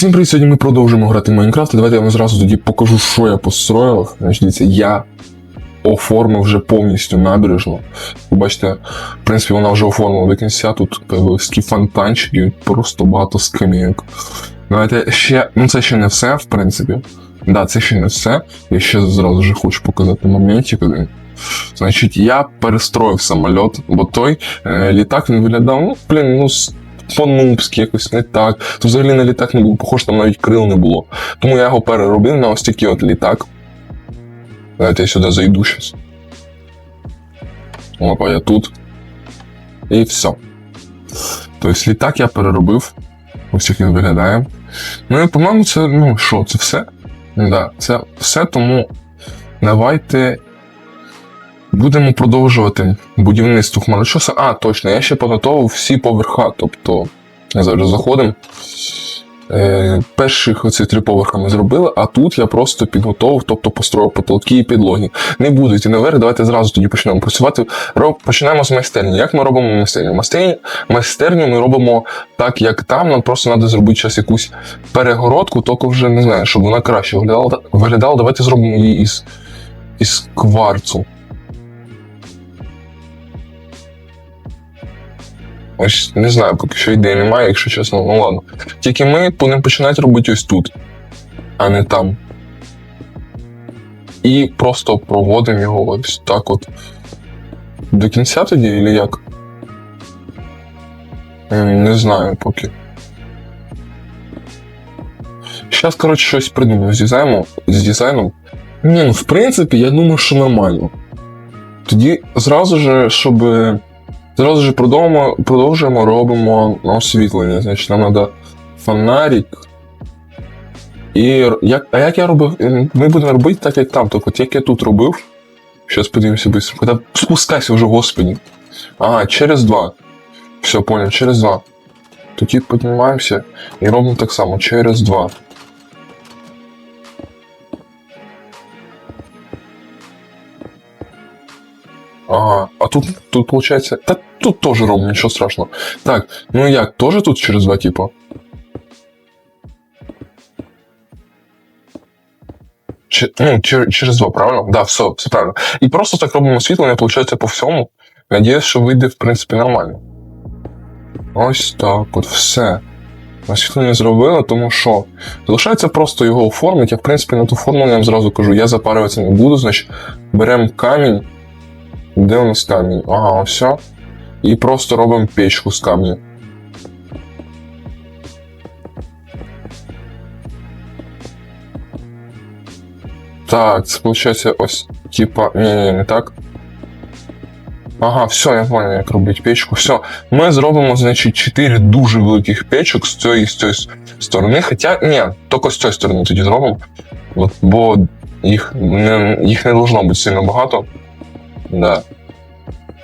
Всім привіт, сьогодні ми продовжуємо грати в Майнкрафт. Давайте я вам зразу тоді покажу, що я построїв. Значить, дивіться, я оформив вже повністю набережну. Ви бачите, в принципі, вона вже оформила до кінця. Тут такі фонтанчики, просто багато скамійок. Давайте ще, ну це ще не все, в принципі. Да, це ще не все. Я ще зразу же хочу показати моментик один. Значить, я перестроїв самоліт, бо той е, літак він виглядав, ну, блін, ну, по-нубськи, якось не так. То взагалі на літак не був, похож, там навіть крил не було. Тому я його переробив на ось такий от літак. Давайте я сюди зайду щас. Опа, я тут. І все. Тобто літак я переробив. Ось як він виглядає. Ну і, по-моєму, це, ну що, це все? Да, це все, тому давайте будемо продовжувати будівництво хмарочоса. А, точно, я ще підготував всі поверха. Тобто, зараз заходимо. Е, перших оці три поверха ми зробили, а тут я просто підготував, тобто построїв потолки і підлоги. Не буду йти наверх, давайте зразу тоді почнемо працювати. Роб, починаємо з майстерні. Як ми робимо майстерню? Майстерню, майстерню ми робимо так, як там. Нам просто треба зробити зараз якусь перегородку, тільки вже не знаю, щоб вона краще виглядала. виглядала. Давайте зробимо її із, із кварцу. Ось не знаю, поки що ідеї немає, якщо чесно, ну ладно. Тільки ми будемо починати робити ось тут, а не там. І просто проводимо його ось так от. До кінця тоді, или як? Не знаю поки. Зараз, коротше, щось придумаю з дизайном. З дизайном. Ні, ну в принципі, я думаю, що нормально. Тоді зразу же, щоб. Зразу ж продовжуємо, продовжуємо робимо освітлення. Значить, нам треба фонарик. І як, а як я робив? Ми будемо робити так, як там. Тобто, як я тут робив. Зараз подивимося швидко. Коли спускайся вже, господи. Ага, через два. Все, понял, через два. Тоді піднімаємося і робимо так само, через два. Ага, а тут, тут получается... Да тут тоже ровно, ничего страшного. Так, ну як, тоже тут через два типа? Ну, чер- через два, правильно? Да, все, все правильно. І просто так робимо освітлення, виходить, по всьому. Надіюсь, що вийде, в принципі, нормально. Ось так, от все. Освітлення зробили, тому що залишається просто його оформити. Я, в принципі, на ту форму я зразу кажу, я запарюватися не буду, значить, беремо камінь. Де у нас камінь? Ага, все. І просто робимо печку з камня. Так, це виходить ось, типа. Ні, ні, не так. Ага, все, я понял, як робити печку. Все. Ми зробимо, значить, 4 дуже великих печок з цієї з цієї сторони. Хоча, ні, тільки з цієї сторони тоді зробимо. Бо їх не, їх не должно бути сильно багато. Да.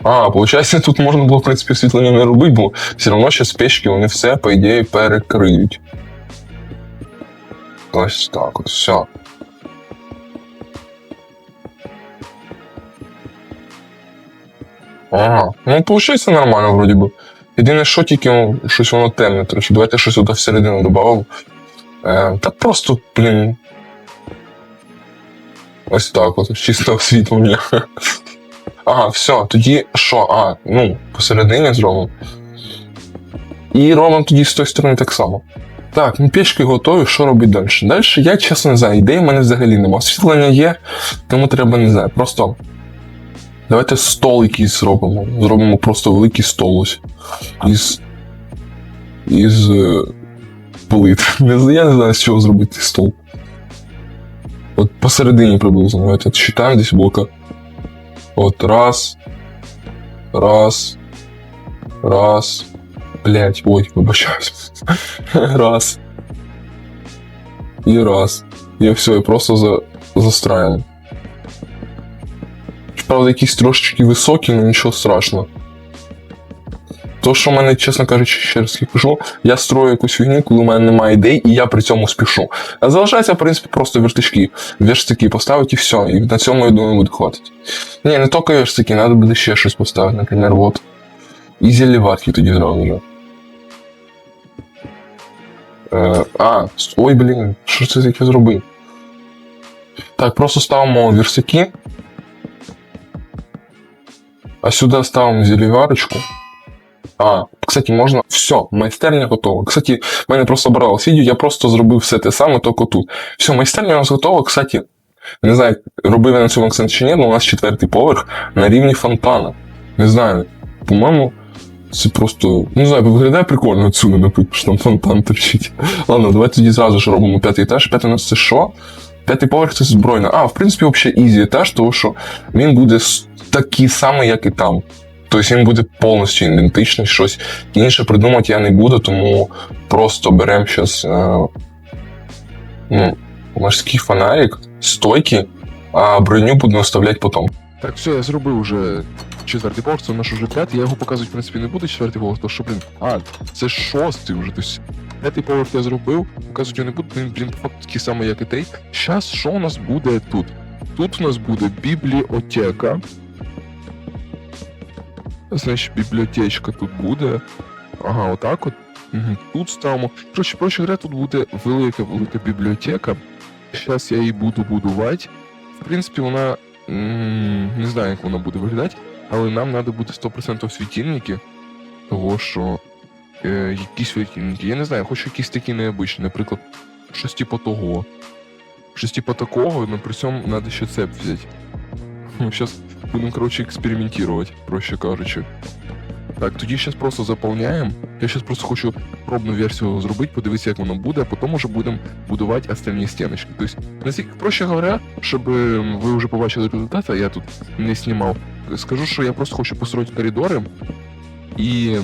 А, получається, тут можна було, в принципі, освітлення не робити, бо все одно ще з печки вони все, по ідеї, перекриють. Ось так от, все. Ага, ну получається нормально, вроді би. Єдине, що тільки ну, щось воно темне трохи. Давайте щось туди всередину додамо. Е, та просто, блін. Ось так от, чисто освітлення. Ага, все, тоді що? А, ну, посередині зробимо. І робимо тоді з тої сторони так само. Так, ну пішки готові, що робити далі? Далі я чесно не знаю, ідеї в мене взагалі нема. Освітлення є, тому треба не знаю. Просто давайте стол якийсь зробимо. Зробимо просто великий стол ось. Із. Із. е, плит. Я не знаю, з чого зробити стол. От посередині приблизно. Давайте читаємо десь блока. От раз. Раз. Раз. Блять, ой, вибачаюсь. Раз. І раз. І все, і просто за, застраємо. Правда, якісь трошечки високі, але нічого страшного. То, що в мене, чесно кажучи, ще раз кажу, я строю якусь фігню, коли у мене немає ідей, і я при цьому спішу. А залишається, в принципі, просто вертички. Верстики поставити і все. І на цьому, я думаю, буде хватить. Ні, не тільки верстики, треба буде ще щось поставити, наприклад, вот. І зіліватки тоді зразу. Е, а, ой, блін, що це таке зробив? Так, просто ставимо версаки. А сюди ставимо зеліварочку. А, кстати, можна. Все, майстерня готова. Кстати, в мене просто брало відео, я просто зробив все те саме, тільки тут. Все, майстерня у нас готова. Кстати, не знаю, робив я на цьому акцент чи ні, але у нас четвертий поверх на рівні фонтана. Не знаю, по-моєму, це просто. Не знаю, виглядає прикольно отсюди, наприклад, що там фонтан торчить. Ладно, давайте тоді зразу ж робимо п'ятий етаж. П'ятий у нас це що? П'ятий поверх це збройна. А, в принципі, взагалі ізі етаж, тому що він буде такий самий, як і там. Тобто він буде повністю ідентичний, щось інше придумати я не буду, тому просто беремо зараз е, ну, морський фонарик, стойки, а броню будемо оставляти потім. Так, все, я зробив уже четвертий поверх, це наш уже п'ятий. Я його показувати, в принципі, не буду четвертий поверх, тому що, блін, а, це шостий вже. Тобто, п'ятий поверх я зробив, показувати його не буду, він, блін, по факту такий самий, як і той. Щас, що у нас буде тут? Тут у нас буде бібліотека. Значить, бібліотечка тут буде. Ага, отак от. Угу. Тут ставимо. Коротше, проще говоря, тут буде велика велика бібліотека. Зараз я її буду будувати. В принципі, вона Не знаю, як воно буде виглядати, але нам треба буде 100% світильники, того що е, якісь світильники. Я не знаю, хочу якісь такі необичні, наприклад, щось типу того. Щось типу такого, але при цьому треба ще цеп взяти. Зараз будемо, коротше, експериментувати, проще кажучи. Так, тоді зараз просто заповняємо. Я зараз просто хочу пробну версію зробити, подивитися, як воно буде, а потім вже будемо будувати остальні стіночки. Тобто, наскільки, проще говоря, щоб е, ви вже побачили результат, а я тут не знімав. Скажу, що я просто хочу построїти коридори і.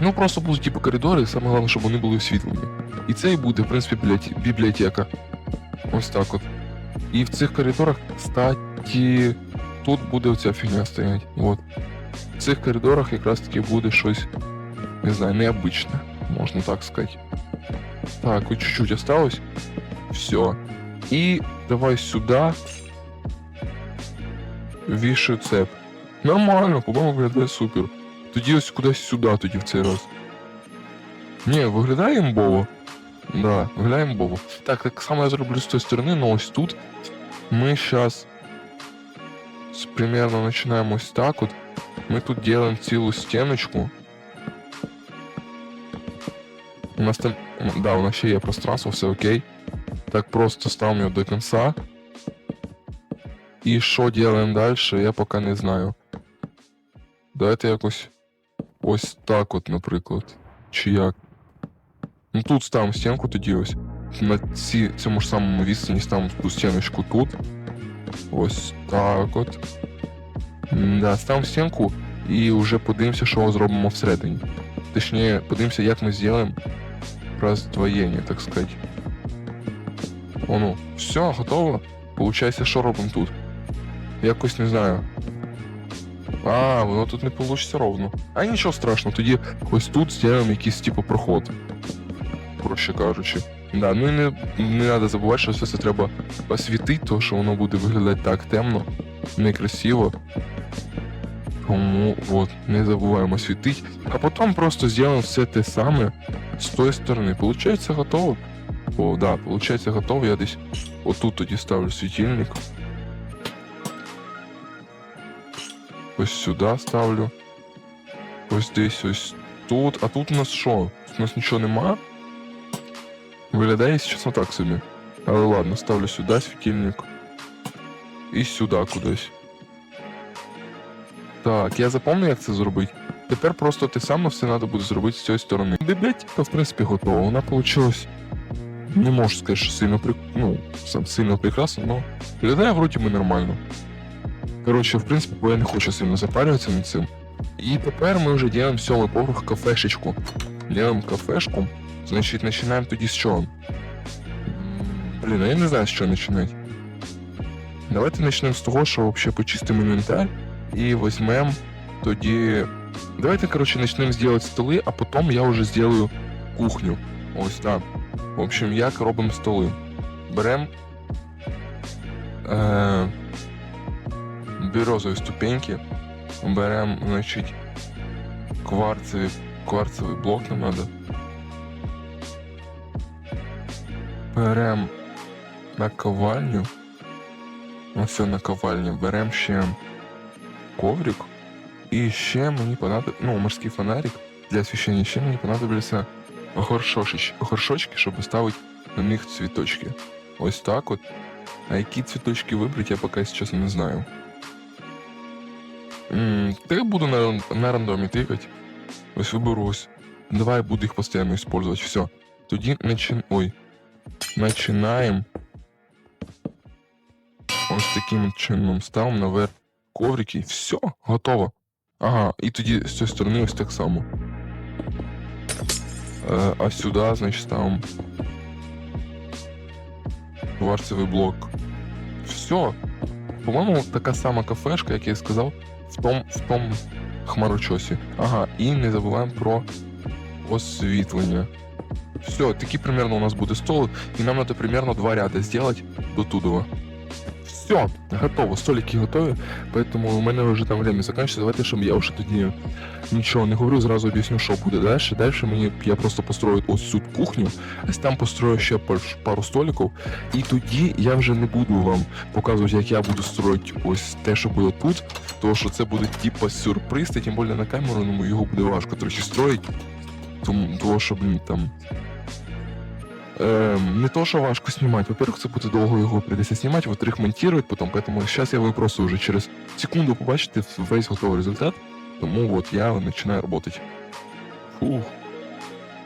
Ну, просто будуть типу коридори, саме головне, щоб вони були освітлені. І це і буде, в принципі, бібліотека. Ось так от. І в цих коридорах, кстати, тут буде оця фігня стоять. От. В цих коридорах якраз таки буде щось, не знаю, необычне, можна так сказати. Так, ось чуть-чуть осталось. Все. І давай сюди. Вішаю цеп. Нормально, по-моєму, виглядає супер. Тоді ось кудись сюди тоді в цей раз. Ні, виглядає імбово. Да, виглядає імбово. Так, так само я зроблю з тої сторони, але ось тут ми зараз примерно починаємо ось так от. Ми тут делаем цілу стіночку. У нас там. м, Да, у нас ще є пространство, все окей. Так просто ставимо його до кінця. І що делаем далі, я поки не знаю. Давайте якось ось так от, наприклад. Чи як. Ну тут ставимо стінку тоді ось. На ці, цьому ж самому відстані ставимо ту стіночку тут. Ось так от. Да, ставимо стінку і вже подивимося, що зробимо всередині. Точніше, подивимося, як ми зробимо роздвоєння, так сказати. Ну, все, готово. Получається, що робимо тут? Якось не знаю. А, воно тут не вийде ровно. А нічого страшного, тоді ось тут зробимо якийсь типу проход. Проще кажучи. Да, ну і не, не треба забувати, що все це треба освітити, тому що воно буде виглядати так темно, некрасиво. Тому от, не забуваємо світити. А потім просто зробимо все те саме з тої сторони. Получається готово. О, да, получається готово. Я десь отут тоді ставлю світильник. Ось сюди ставлю. Ось десь ось тут. А тут у нас що? У нас нічого нема. Виглядає, якщо чесно, так собі. Але ладно, ставлю сюди світильник. І сюди кудись. Так, я запомнив, як це зробити. Тепер просто те саме все треба буде зробити з цієї сторони. Бібліотека, в принципі, готова. Вона вийшла. Не можу сказати, що сильно при... ну, сильно прекрасно, але виглядає вроді би нормально. Коротше, в принципі, бо я не хочу сильно запарюватися над цим. І тепер ми вже робимо сьомий поверх кафешечку. Делаем кафешку. Значить, починаємо тоді з чого? Блін, а я не знаю, з чого починати. Давайте почнемо з того, що взагалі почистимо інвентар і візьмемо тоді. Давайте, коротше, почнемо зробити столи, а потім я вже зроблю кухню. Ось так. В общем, як робимо столи. Беремо е, березові ступеньки, беремо, значить, кварцеві, кварцевий блок нам треба. Беремо наковальню. Ось все наковальню. Беремо ще коврик. І ще мені понадобиться, ну, морський фонарик для освіщення. Ще мені понадобляться горшочки, горшочки, щоб ставити на них цвіточки. Ось так от. А які цвіточки вибрати, я поки чесно не знаю. Та я буду на, на рандомі тикати. Ось виберу ось. Давай буду їх постійно использовать. Все. Тоді начин... Ой. Начинаємо. Ось таким чином ставимо наверх коврики. Все, готово. Ага, і тоді з цієї сторони ось так само. Е, а сюди, значить, ставимо кварцевий блок. Все. По-моєму, така сама кафешка, як я сказав, в том, в том хмарочосі. Ага, і не забуваємо про освітлення. Все, такий примерно у нас буде стол, і нам треба примерно два ряди зробити до тудова. Все, готово, столики готові, поэтому у мене вже там время закінчується. Давайте, щоб я вже тоді нічого не говорю, зразу об'ясню, що буде далі. Далі мені я просто построю ось цю кухню, ось там построю ще пару столиків, і тоді я вже не буду вам показувати, як я буду строїти ось те, що буде тут, тому що це буде типа сюрприз, та тим більше на камеру ну, його буде важко трохи строїти Тому, того, що, блін, там. Ем, не то, що важко знімати. Во-первых, це буде довго його прийдеться знімати, во-вторых, монтувати потім, поэтому зараз я ви просто вже через секунду побачите весь готовий результат. Тому от я починаю працювати. Фух.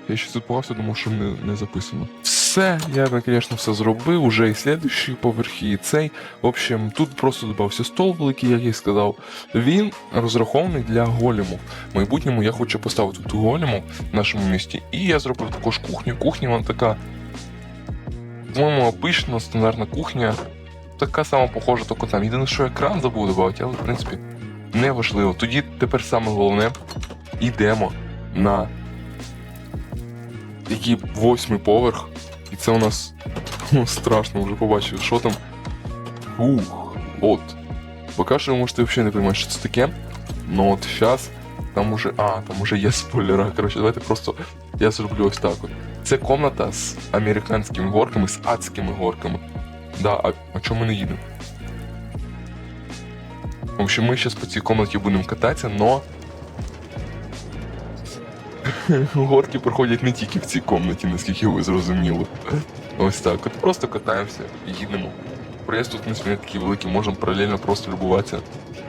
Я ще запувався, думав, що не, не записано. Все, я, звісно, все зробив, уже і слідуючий поверх, і цей. В общем, тут просто додався стол великий, як я сказав. Він розрахований для голімів. В майбутньому я хочу поставити тут голімів в нашому місті. І я зробив також кухню. Кухня вона така, по-моєму, обична, стандартна кухня. Така сама похожа, тільки там. Єдине, що екран забув додати, але в принципі не важливо. Тоді тепер саме головне йдемо на який восьмий поверх. Це у нас ну, страшно вже побачив, що там. Ух, от. Поки що ви можете взагалі не розуміти, що це таке. Ну от зараз там уже. А, там уже є спойлера. Коротше, давайте просто я зроблю ось так от. Це комната з американськими горками, з адськими горками. Да, а, а чому ми не їдемо? В общем, ми зараз по цій комнаті будемо кататися, но горки проходять не тільки в цій комнаті, наскільки ви зрозуміли. Ось так. От просто катаємося, і їдемо. Проїзд тут, не такий великий, можемо паралельно просто любуватися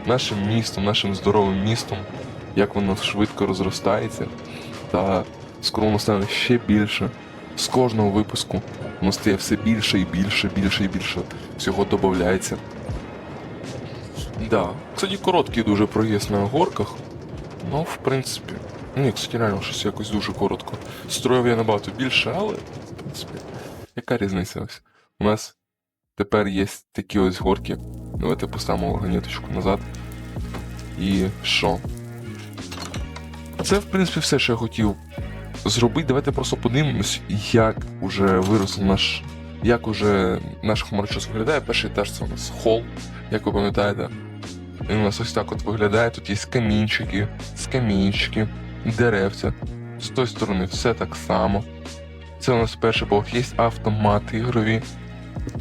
нашим містом, нашим здоровим містом, як воно швидко розростається. Та скоро воно стане ще більше. З кожного випуску воно стає все більше і більше, більше і більше. Всього додається. Да. Кстати, короткий дуже проїзд на горках. Ну, в принципі. Ні, кстати, реально щось якось дуже коротко. Строїв я набагато більше, але, в принципі, яка різниця ось? У нас тепер є такі ось горки. Давайте поставимо вагонеточку назад. І що? Це, в принципі, все, що я хотів зробити. Давайте просто подивимось, як уже вирос наш. Як уже наш хмарочос виглядає. Перший етаж це у нас хол, як ви пам'ятаєте. Він у нас ось так от виглядає. Тут є камінчики, скамінчики, деревця. З тої сторони все так само. Це у нас перший поверх, є автомати ігрові.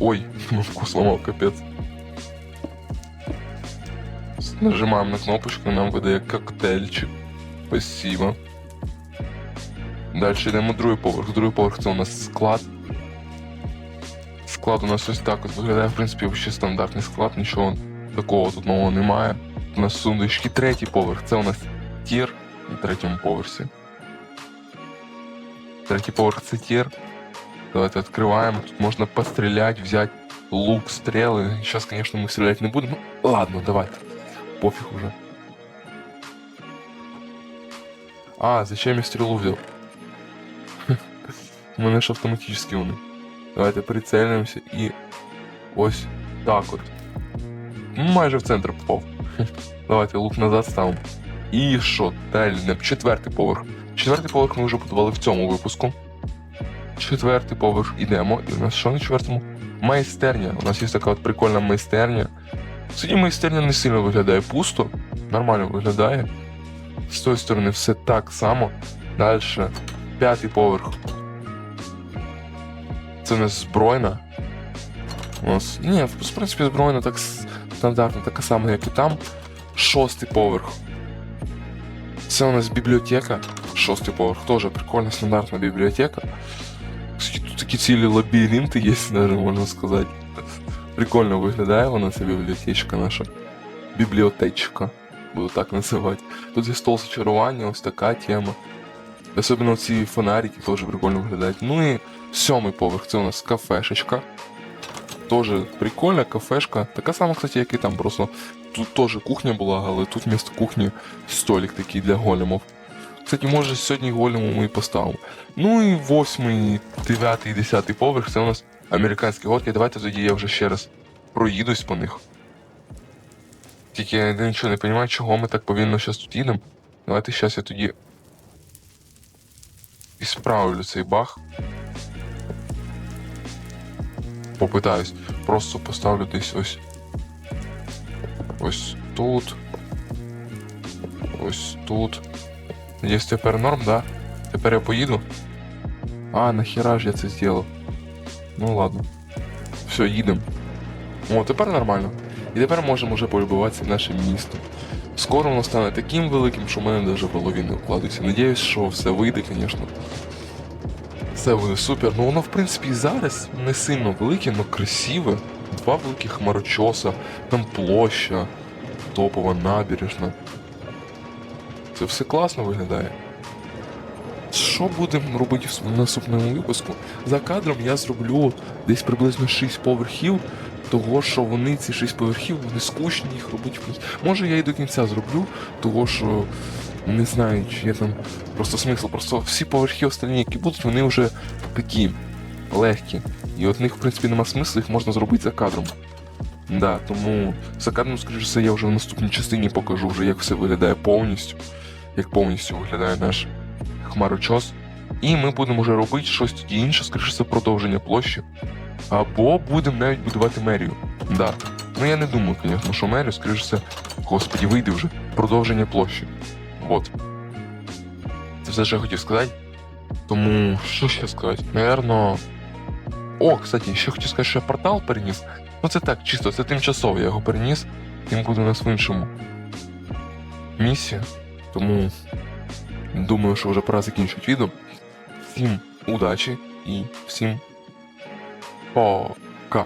Ой, кнопку сломав, капець. Нажимаємо на кнопочку, нам видає коктейльчик. Спасибо. Далі йдемо другий поверх. Другий поверх це у нас склад. Склад у нас ось так от виглядає, в принципі, вообще стандартний склад, нічого такого тут нового немає. У нас сундучки. Третій поверх. Це у нас тір на третьому поверсі. Третій поверх це тір. Давайте відкриваємо. Тут можна постріляти, взяти лук, стріли. Зараз, звісно, ми стріляти не будемо. Ну, ладно, давайте. Пофіг уже. А, зачем я стрілу взяв? У мене ж автоматично вони. Давайте прицелимося і ось так от. Ну, Майже в центр попав. Давайте лук назад ставимо. І що? Далі четвертий поверх. Четвертий поверх ми вже будували в цьому випуску. Четвертий поверх ідемо. І у нас що на четвертому? Майстерня. У нас є така от прикольна майстерня. Сьогодні майстерня не сильно виглядає пусто, нормально виглядає. З тої сторони все так само. Далі. П'ятий поверх. Це у нас збройна. У нас. Ні, в принципі, збройна так с- стандартна, така сама, як і там. Шостий поверх. Це у нас бібліотека. Шостий поверх. Теж прикольна стандартна бібліотека. Тут такі цілі лабіринти є, даже можна сказати. Прикольно виглядає вона, ця бібліотечка наша. Бібліотечка, буду так називати. Тут є стол зачарування, ось така тема. Особливо ці фонарики теж прикольно виглядають. Ну і сьомий поверх, це у нас кафешечка. Тоже прикольна кафешка. Така сама, кстати, як і там, просто тут теж кухня була, але тут вмісто кухні столик такий для големов. Кстати, може сьогодні голему ми і поставимо. Ну і восьмий, дев'ятий, десятий поверх це у нас американські горки. Давайте тоді я вже ще раз проїдусь по них. Тільки я нічого не розумію, чого ми так повільно зараз тут їдемо. Давайте зараз я тоді і справлю цей баг. Попитаюсь. Просто поставлю десь ось. Ось тут. Ось тут. Надіюсь, тепер норм, да? Тепер я поїду. А, нахера ж я це зробив? Ну ладно. Все, їдемо. О, тепер нормально. І тепер можемо вже полюбуватися нашим містом. Скоро воно стане таким великим, що в мене навіть в голові не вкладається. Надіюсь, що все вийде, звісно. Все буде супер. Ну воно, в принципі, і зараз не сильно велике, але красиве. Два великі хмарочоса, там площа, топова набережна. Це все класно виглядає. Що будемо робити в наступному випуску? За кадром я зроблю десь приблизно 6 поверхів, того що вони ці 6 поверхів, вони скучні, їх робити. Може я і до кінця зроблю, того що не знаю, чи є там просто смисл. Просто всі поверхи останні, які будуть, вони вже такі легкі. І от них, в принципі, нема смислу, їх можна зробити за кадром. Да, тому за кадром, скоріш все, я вже в наступній частині покажу, вже, як все виглядає повністю, як повністю виглядає наш хмарочос. І ми будемо вже робити щось тоді інше, скоріше все, продовження площі. Або будемо навіть будувати мерію. Да. Ну я не думаю, звісно, що мерію, скоріше все, господі, вийде вже продовження площі. Вот. Це все, що я хотів сказати. Тому, що ще сказати? Наверно. О, кстати, ще хочу сказати, що я портал переніс. Ну це так, чисто, це тимчасово я його переніс. Він буде у нас в іншому місці. Тому думаю, що вже пора закінчити відео. Всім удачі і всім пока.